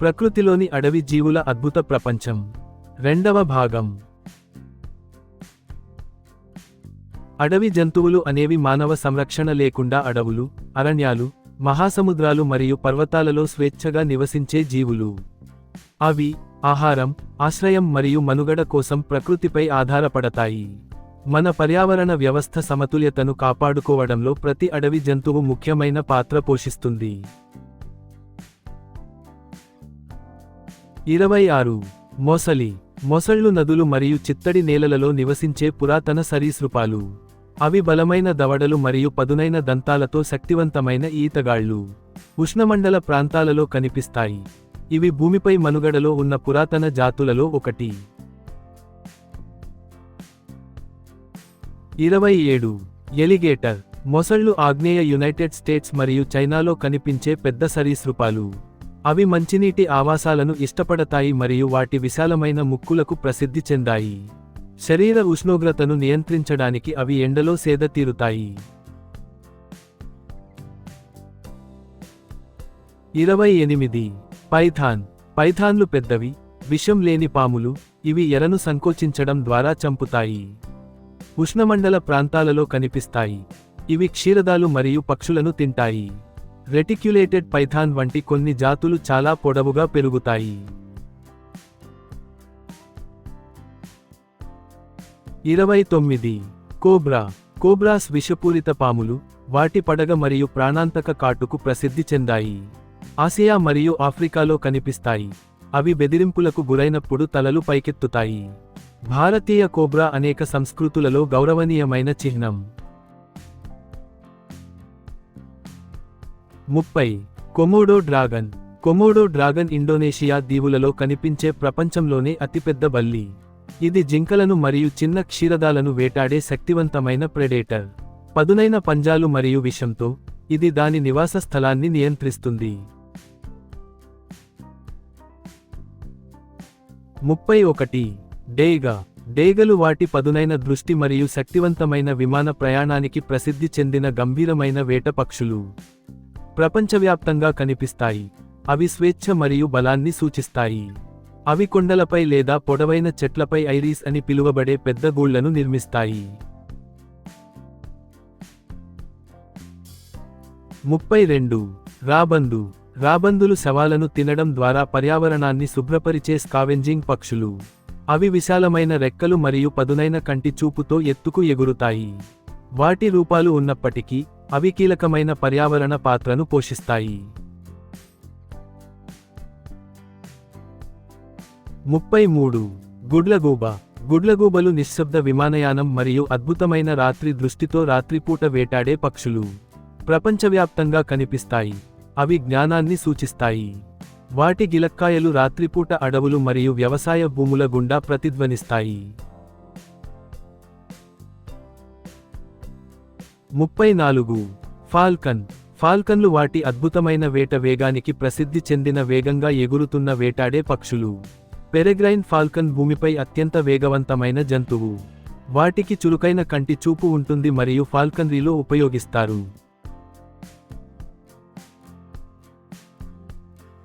ప్రకృతిలోని అడవి జీవుల అద్భుత ప్రపంచం. రెండవ భాగం. అడవి జంతువులు అనేవి మానవ సంరక్షణ లేకుండా అడవులు అరణ్యాలు మహాసముద్రాలు మరియు పర్వతాలలో స్వేచ్ఛగా నివసించే జీవులు. అవి ఆహారం ఆశ్రయం మరియు మనుగడ కోసం ప్రకృతిపై ఆధారపడతాయి. మన పర్యావరణ వ్యవస్థ సమతుల్యతను కాపాడుకోవడంలో ప్రతి అడవి జంతువు ముఖ్యమైన పాత్ర పోషిస్తుంది. ఇరవై ఆరు మొసలి. మొసళ్ళు నదులు మరియు చిత్తడి నేలలలో నివసించే పురాతన సరీసృపాలు. అవి బలమైన దవడలు మరియు పదునైన దంతాలతో శక్తివంతమైన ఈతగాళ్ళు. ఉష్ణమండల ప్రాంతాలలో కనిపిస్తాయి. ఇవి భూమిపై మనుగడలో ఉన్న పురాతన జాతులలో ఒకటి. ఇరవై ఏడు ఎలిగేటర్. మొసళ్ళు ఆగ్నేయ యునైటెడ్ స్టేట్స్ మరియు చైనాలో కనిపించే పెద్ద సరీసృపాలు. అవి మంచినీటి ఆవాసాలను ఇష్టపడతాయి మరియు వాటి విశాలమైన ముక్కులకు ప్రసిద్ధి చెందాయి. శరీర ఉష్ణోగ్రతను నియంత్రించడానికి అవి ఎండలో సేద తీరుతాయి. ఇరవై ఎనిమిది. పైథాన్. పైథాన్లు పెద్దవి విషం లేని పాములు ఇవి ఎరను సంకోచించడం ద్వారా చంపుతాయి. ఉష్ణమండల ప్రాంతాలలో కనిపిస్తాయి. ఇవి క్షీరదాలు మరియు పక్షులను తింటాయి. రెటిక్యులేటెడ్ పైథాన్ వంటి కొన్ని జాతులు చాలా పొడవుగా పెరుగుతాయి. ఇరవై తొమ్మిది. కోబ్రా. కోబ్రాస్ విషపూరిత పాములు వాటి పడగ మరియు ప్రాణాంతక కాటుకు ప్రసిద్ధి చెందాయి. ఆసియా మరియు ఆఫ్రికాలో కనిపిస్తాయి. అవి బెదిరింపులకు గురైనప్పుడు తలలు పైకెత్తుతాయి. భారతీయ కోబ్రా అనేక సంస్కృతులలో గౌరవనీయమైన చిహ్నం. ముప్పై. Komodo dragon. Komodo dragon Indonesia దీవులలో కనిపించే ప్రపంచంలోనే అతిపెద్ద బల్లి. ఇది జింకలను మరియు చిన్న క్షీరదాలను వేటాడే శక్తివంతమైన ప్రెడేటర్. పదునైన పంజాలు మరియు విషంతో ఇది దాని నివాస స్థలాన్ని నియంత్రిస్తుంది. ముప్పై ఒకటి. డేగా. డేగలు వాటి పదునైన దృష్టి మరియు శక్తివంతమైన విమాన ప్రయాణానికి ప్రసిద్ధి చెందిన గంభీరమైన వేట పక్షులు ప్రపంచవ్యాప్తంగా కనిపిస్తాయి. అవి స్వేచ్ఛ మరియు బలాన్ని సూచిస్తాయి. అవి కొండలపై లేదా పొడవైన చెట్లపై ఐరీస్ అని పిలువబడే పెద్ద గూళ్ళను నిర్మిస్తాయి. ముప్పై రెండు. రాబందు. రాబందులు శవాలను తినడం ద్వారా పర్యావరణాన్ని శుభ్రపరిచే స్కావెంజింగ్ పక్షులు. అవి విశాలమైన రెక్కలు మరియు పదునైన కంటి చూపుతో ఎత్తుకు ఎగురుతాయి. వాటి రూపాలు ఉన్నప్పటికీ అవి కీలకమైన పర్యావరణ పాత్రను పోషిస్తాయి. ముప్పై మూడు. గుడ్లగూబ. గుడ్లగూబలు నిశ్శబ్ద విమానయానం మరియు అద్భుతమైన రాత్రి దృష్టితో రాత్రిపూట వేటాడే పక్షులు. ప్రపంచవ్యాప్తంగా కనిపిస్తాయి. అవి జ్ఞానాన్ని సూచిస్తాయి. వాటి గిలక్కాయలు రాత్రిపూట అడవులు మరియు వ్యవసాయ భూముల గుండా ప్రతిధ్వనిస్తాయి. ముప్పై నాలుగు. ఫాల్కన్. ఫాల్కన్లు వాటి అద్భుతమైన వేట వేగానికి ప్రసిద్ధి చెందిన వేగంగా ఎగురుతున్న వేటాడే పక్షులు. పెరెగ్రైన్ ఫాల్కన్ భూమిపై అత్యంత వేగవంతమైన జంతువు. వాటికి చురుకైన కంటి చూపు ఉంటుంది మరియు ఫాల్కన్రీలో ఉపయోగిస్తారు.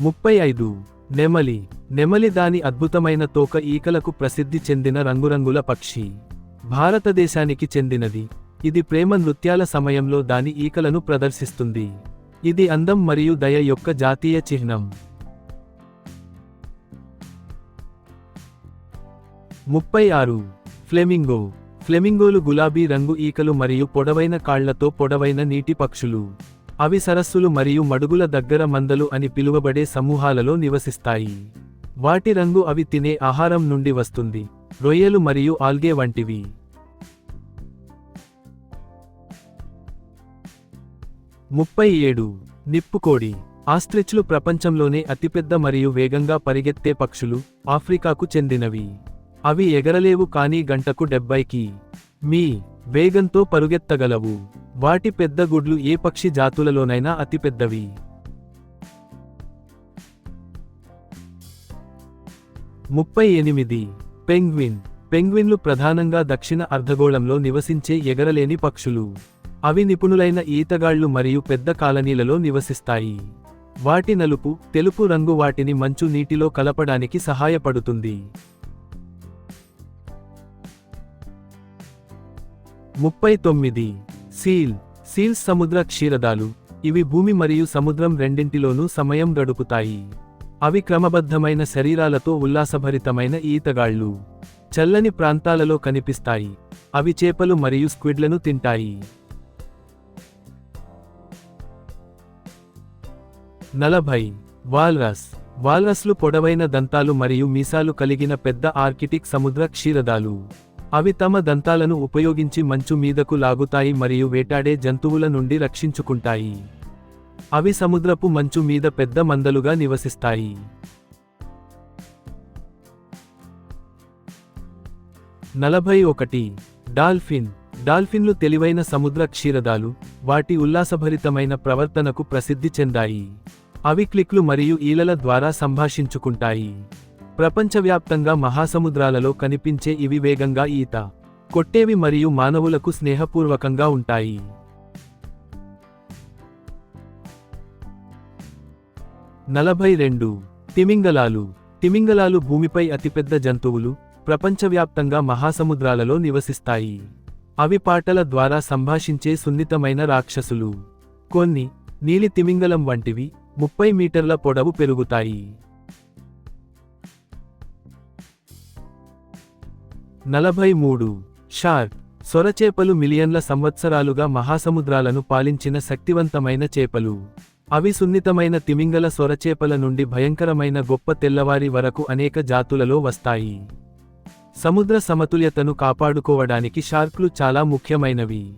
ముప్పై ఐదు. నెమలి. నెమలి దాని అద్భుతమైన తోక ఈకలకు ప్రసిద్ధి చెందిన రంగురంగుల పక్షి. భారతదేశానికి చెందినది. ఇది ప్రేమ నృత్యాల సమయంలో దాని ఈకలను ప్రదర్శిస్తుంది. ఇది అందం మరియు దయ యొక్క జాతీయ చిహ్నం. ముప్పై ఆరు. ఫ్లెమింగో. ఫ్లెమింగోలు గులాబీ రంగు ఈకలు మరియు పొడవైన కాళ్ళతో పొడవైన నీటి పక్షులు. అవి సరస్సులు మరియు మడుగుల దగ్గర మందలు అని పిలువబడే సమూహాలలో నివసిస్తాయి. వాటి రంగు అవి తినే ఆహారం నుండి వస్తుంది. రొయ్యలు మరియు ఆల్గే వంటివి. ముప్పై ఏడు. నిప్పుకోడి. ఆస్ట్రిచ్లు ప్రపంచంలోనే అతిపెద్ద మరియు వేగంగా పరిగెత్తే పక్షులు ఆఫ్రికాకు చెందినవి. అవి ఎగరలేవు కానీ గంటకు డెబ్బైకి. మీ వేగంతో పరుగెత్తగలవు. వాటి పెద్ద గుడ్లు ఏ పక్షి జాతులలోనైనా అతిపెద్దవి. ముప్పై ఎనిమిది. పెంగ్విన్. పెంగ్విన్లు ప్రధానంగా దక్షిణ అర్ధగోళంలో నివసించే ఎగరలేని పక్షులు. అవి నిపుణులైన ఈతగాళ్ళు మరియు పెద్ద కాలనీలలో నివసిస్తాయి. వాటి నలుపు తెలుపు రంగు వాటిని మంచు నీటిలో కలపడానికి సహాయపడుతుంది. ముప్పై తొమ్మిది. సీల్. సీల్స్ సముద్ర క్షీరదాలు. ఇవి భూమి మరియు సముద్రం రెండింటిలోనూ సమయం గడుపుతాయి. అవి క్రమబద్ధమైన శరీరాలతో ఉల్లాసభరితమైన ఈతగాళ్ళు. చల్లని ప్రాంతాలలో కనిపిస్తాయి. అవి చేపలు మరియు స్క్విడ్లను తింటాయి. నలభై. వాల్రస్. వాల్రస్లు పొడవైన దంతాలు మరియు మీసాలు కలిగిన పెద్ద ఆర్కిటిక్ సముద్ర క్షీరదాలు. అవి తమ దంతాలను ఉపయోగించి మంచు మీదకు లాగుతాయి మరియు వేటాడే జంతువుల నుండి రక్షించుకుంటాయి. అవి సముద్రపు మంచు మీద పెద్ద మందలుగా నివసిస్తాయి. నలభై ఒకటి. డాల్ఫిన్. డాల్ఫిన్లు తెలివైన సముద్ర క్షీరదాలు వాటి ఉల్లాసభరితమైన ప్రవర్తనకు ప్రసిద్ధి చెందాయి. అవి క్లిక్లు మరియు ఈలల ద్వారా సంభాషించుకుంటాయి. ప్రపంచవ్యాప్తంగా మహాసముద్రాలలో కనిపించే ఇవి వేగంగా ఈత కొట్టేవి మరియు మానవులకు స్నేహపూర్వకంగా ఉంటాయి. నలభై రెండు. తిమింగలాలు. తిమింగలాలు భూమిపై అతిపెద్ద జంతువులు ప్రపంచవ్యాప్తంగా మహాసముద్రాలలో నివసిస్తాయి. అవి పాటల ద్వారా సంభాషించే సున్నితమైన రాక్షసులు. కొన్ని నీలి తిమింగలం వంటివి ముప్పై మీటర్ల పొడవు పెరుగుతాయి. నలభై మూడు. షార్క్ సొరచేపలు మిలియన్ల సంవత్సరాలుగా మహాసముద్రాలను పాలించిన శక్తివంతమైన చేపలు. అవి సున్నితమైన తిమింగల సొరచేపల నుండి భయంకరమైన గొప్ప తెల్లవారి వరకు అనేక జాతులలో వస్తాయి. సముద్ర సమతుల్యతను కాపాడుకోవడానికి షార్క్లు చాలా ముఖ్యమైనవి.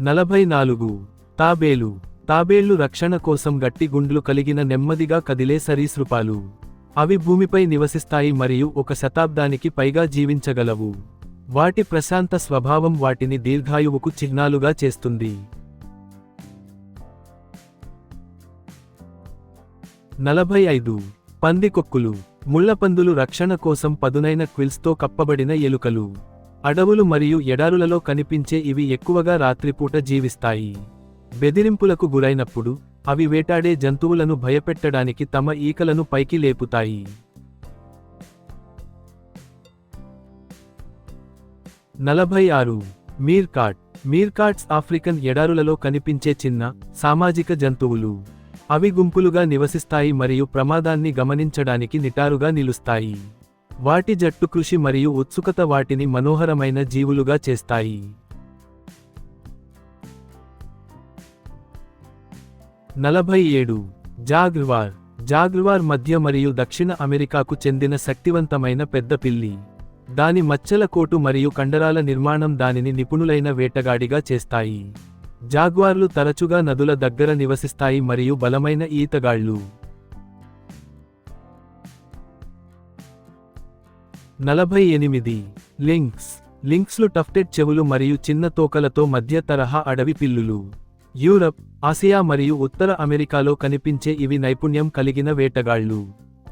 నలభై నాలుగు తాబేలు. తాబేళ్ళు రక్షణ కోసం గట్టి గుండ్లు కలిగిన నెమ్మదిగా కదిలే సరీసృపాలు. అవి భూమిపై నివసిస్తాయి మరియు ఒక శతాబ్దానికి పైగా జీవించగలవు. వాటి ప్రశాంత స్వభావం వాటిని దీర్ఘాయువుకు చిహ్నాలుగా చేస్తుంది. నలభై ఐదు పందికొక్కులు. ముళ్ళపందులు రక్షణ కోసం పదునైన క్విల్స్తో కప్పబడిన ఎలుకలు. అడవులు మరియు ఎడారులలో కనిపించే ఇవి ఎక్కువగా రాత్రిపూట జీవిస్తాయి. బెదిరింపులకు గురైనప్పుడు అవి వేటాడే జంతువులను భయపెట్టడానికి తమ ఈకలను పైకి లేపుతాయి. నలభై ఆరు మీర్కాట్. మీర్కాట్స్ ఆఫ్రికన్ ఎడారులలో కనిపించే చిన్న సామాజిక జంతువులు. అవి గుంపులుగా నివసిస్తాయి మరియు ప్రమాదాన్ని గమనించడానికి నిటారుగా నిలుస్తాయి. వాటి జట్టు కృషి మరియు ఉత్సుకత వాటిని మనోహరమైన జీవులుగా చేస్తాయి. నలభై ఏడు. జాగ్వార్ జాగ్వార్ మధ్య మరియు దక్షిణ అమెరికాకు చెందిన శక్తివంతమైన పెద్ద పిల్లి. దాని మచ్చల కోటు మరియు కండరాల నిర్మాణం దానిని నిపుణులైన వేటగాడిగా చేస్తాయి. జాగ్వార్లు తరచుగా నదుల దగ్గర నివసిస్తాయి మరియు బలమైన ఈతగాళ్ళు. నలభై ఎనిమిది. లింక్స్. లింక్స్లు టఫ్టెడ్ చెవులు మరియు చిన్న తోకలతో మధ్య తరహా అడవి పిల్లులు. యూరప్ ఆసియా మరియు ఉత్తర అమెరికాలో కనిపించే ఇవి నైపుణ్యం కలిగిన వేటగాళ్ళు.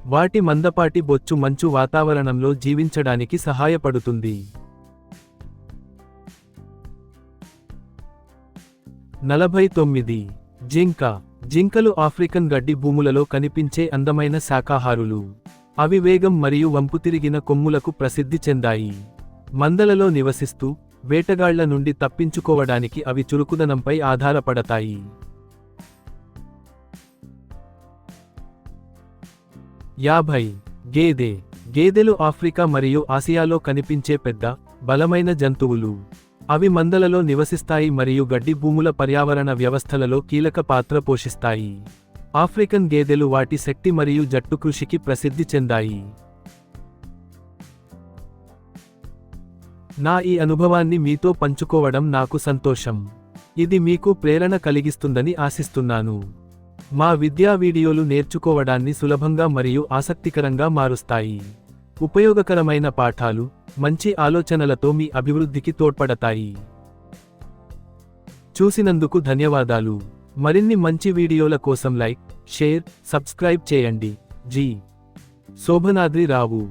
వాటి మందపాటి బొచ్చు మంచు వాతావరణంలో జీవించడానికి సహాయపడుతుంది. నలభై తొమ్మిది. జింక. జింకలు ఆఫ్రికన్ గడ్డి భూములలో కనిపించే అందమైన శాకాహారులు. అవి వేగం మరియు వంపు తిరిగిన కొమ్ములకు ప్రసిద్ధి చెందాయి. మందలలో నివసిస్తూ వేటగాళ్ళ నుండి తప్పించుకోవడానికి అవి చురుకుదనంపై ఆధారపడతాయి. యాభై. గేదె. గేదెలు ఆఫ్రికా మరియు ఆసియాలో కనిపించే పెద్ద బలమైన జంతువులు. అవి మందలలో నివసిస్తాయి మరియు గడ్డి భూముల పర్యావరణ వ్యవస్థలలో కీలక పాత్ర పోషిస్తాయి. ఆఫ్రికన్ గేదెలు వాటి శక్తి మరియు జట్టు కృషికి ప్రసిద్ధి చెందాయి. నా ఈ అనుభవాన్ని మీతో పంచుకోవడం నాకు సంతోషం. ఇది మీకు ప్రేరణ కలిగిస్తుందని ఆశిస్తున్నాను. మా విద్యా వీడియోలు నేర్చుకోవడాన్ని సులభంగా మరియు ఆసక్తికరంగా మారుస్తాయి. ఉపయోగకరమైన పాఠాలు మంచి ఆలోచనలతో మీ అభివృద్ధికి తోడ్పడతాయి. చూసినందుకు ధన్యవాదాలు. మరిన్ని మంచి వీడియోల కోసం లైక్ షేర్ సబ్స్క్రైబ్ చేయండి. జీ. శోభనాద్రి రావు.